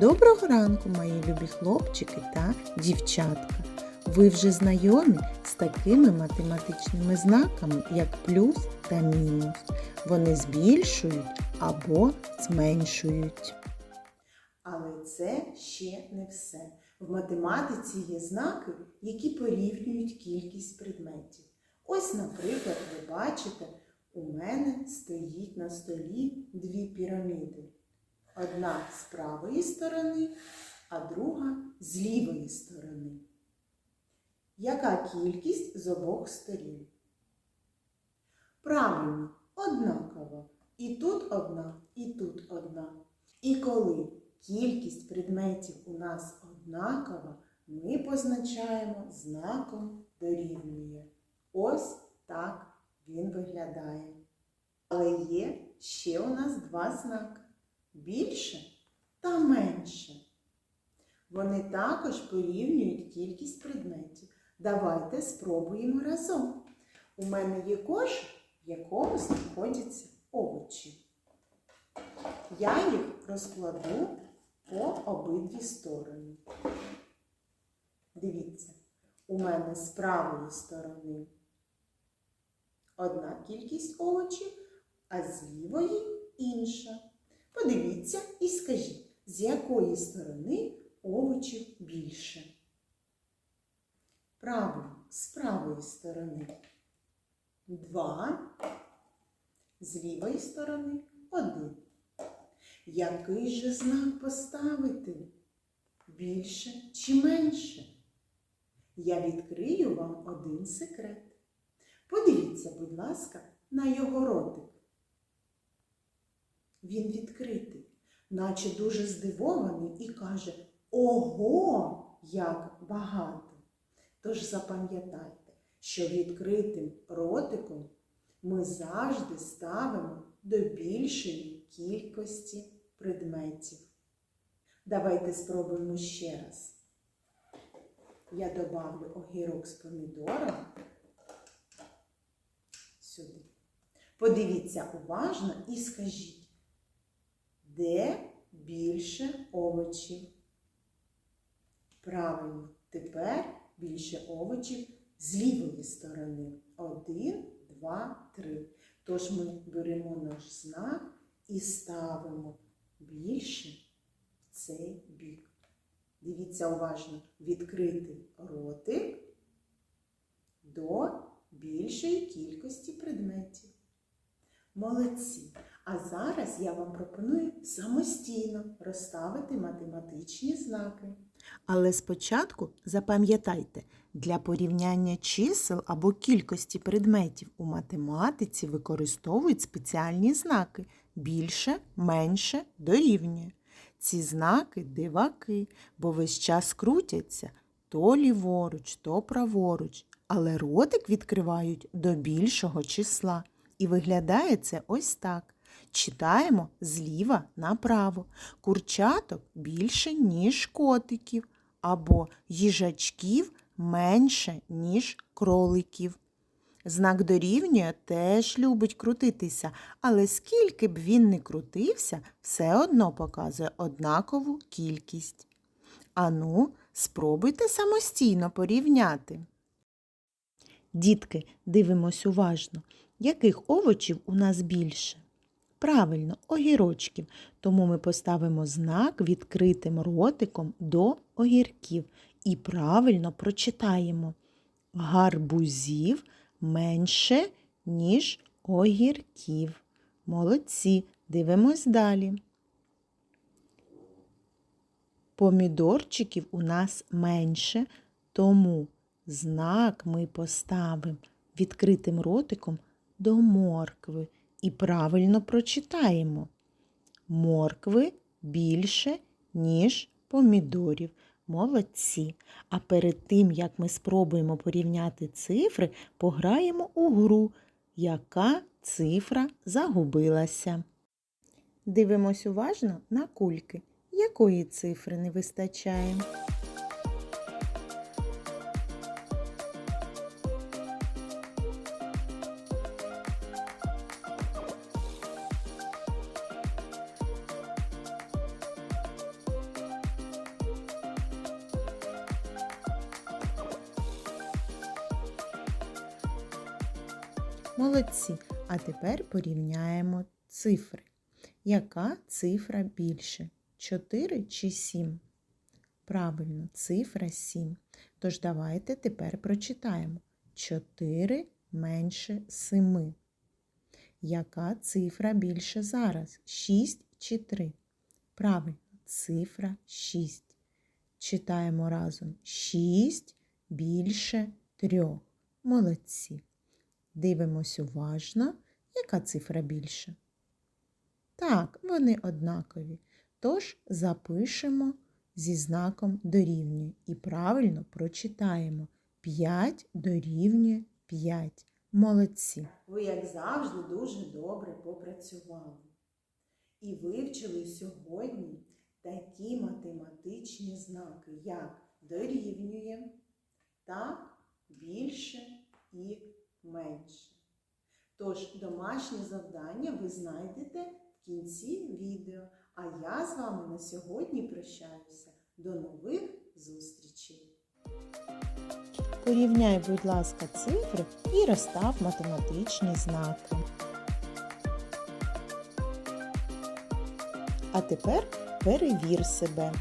Доброго ранку, мої любі хлопчики та дівчатка. Ви вже знайомі з такими математичними знаками, як плюс та мінус. Вони збільшують або зменшують. Але це ще не все. В математиці є знаки, які порівнюють кількість предметів. Ось, наприклад, ви бачите, у мене стоїть на столі дві піраміди. Одна з правої сторони, а друга з лівої сторони. Яка кількість з обох сторін? Правильно, однакова. І тут одна, і тут одна. І коли кількість предметів у нас однакова, ми позначаємо знаком дорівнює. Ось так він виглядає. Але є ще у нас два знаки більше та менше. Вони також порівнюють кількість предметів. Давайте спробуємо разом. У мене є кошик, в якому знаходяться овочі. Я їх розкладу по обидві сторони. Дивіться, у мене з правої сторони одна кількість овочів, а з лівої інша. Подивіться і скажіть, з якої сторони овочів більше? Правильно, з правої сторони. Два. З лівої сторони один. Який же знак поставити? Більше чи менше? Я відкрию вам один секрет. Подивіться, будь ласка, на його ротик. Він відкритий, наче дуже здивований і каже: Ого, як багато! Тож запам'ятайте, що відкритим ротиком ми завжди ставимо до більшої кількості предметів. Давайте спробуємо ще раз. Я добавлю огірок з помідором сюди. Подивіться уважно і скажіть, де більше овочів? Правильно, тепер більше овочів з лівої сторони. Один, два, три. Тож ми беремо наш знак і ставимо більше в цей бік. Дивіться уважно, відкрити ротик до більшої кількості предметів. Молодці! А зараз я вам пропоную самостійно розставити математичні знаки. Але спочатку запам'ятайте, для порівняння чисел або кількості предметів у математиці використовують спеціальні знаки більше, менше, дорівнює. Ці знаки диваки, бо весь час крутяться то ліворуч, то праворуч, але ротик відкривають до більшого числа. І виглядає це ось так. Читаємо зліва направо. Курчаток більше, ніж котиків, або їжачків менше, ніж кроликів. Знак дорівнює теж любить крутитися, але скільки б він не крутився, все одно показує однакову кількість. Ану, спробуйте самостійно порівняти. Дітки, дивимось уважно, яких овочів у нас більше? Правильно, огірочків. Тому ми поставимо знак відкритим ротиком до огірків і правильно прочитаємо. Гарбузів менше, ніж огірків. Молодці. Дивимось далі. Помідорчиків у нас менше, тому знак ми поставимо відкритим ротиком до моркви і правильно прочитаємо. Моркви більше, ніж помідорів. Молодці. А перед тим, як ми спробуємо порівняти цифри, пограємо у гру, яка цифра загубилася. Дивимось уважно на кульки. Якої цифри не вистачає? Молодці. А тепер порівняємо цифри. Яка цифра більше? 4 чи 7? Правильно, цифра 7. Тож давайте тепер прочитаємо. 4 менше 7. Яка цифра більше зараз? 6 чи 3? Правильно, цифра 6. Читаємо разом. 6 більше 3. Молодці. Дивимось уважно, яка цифра більше. Так, вони однакові. Тож запишемо зі знаком дорівнює і правильно прочитаємо. 5 дорівнює 5. Молодці. Ви, як завжди, дуже добре попрацювали. І вивчили сьогодні такі математичні знаки, як дорівнює, так, більше і менше. Тож домашнє завдання ви знайдете в кінці відео. А я з вами на сьогодні прощаюся. До нових зустрічей! Порівняй, будь ласка, цифри і розстав математичні знаки. А тепер перевір себе.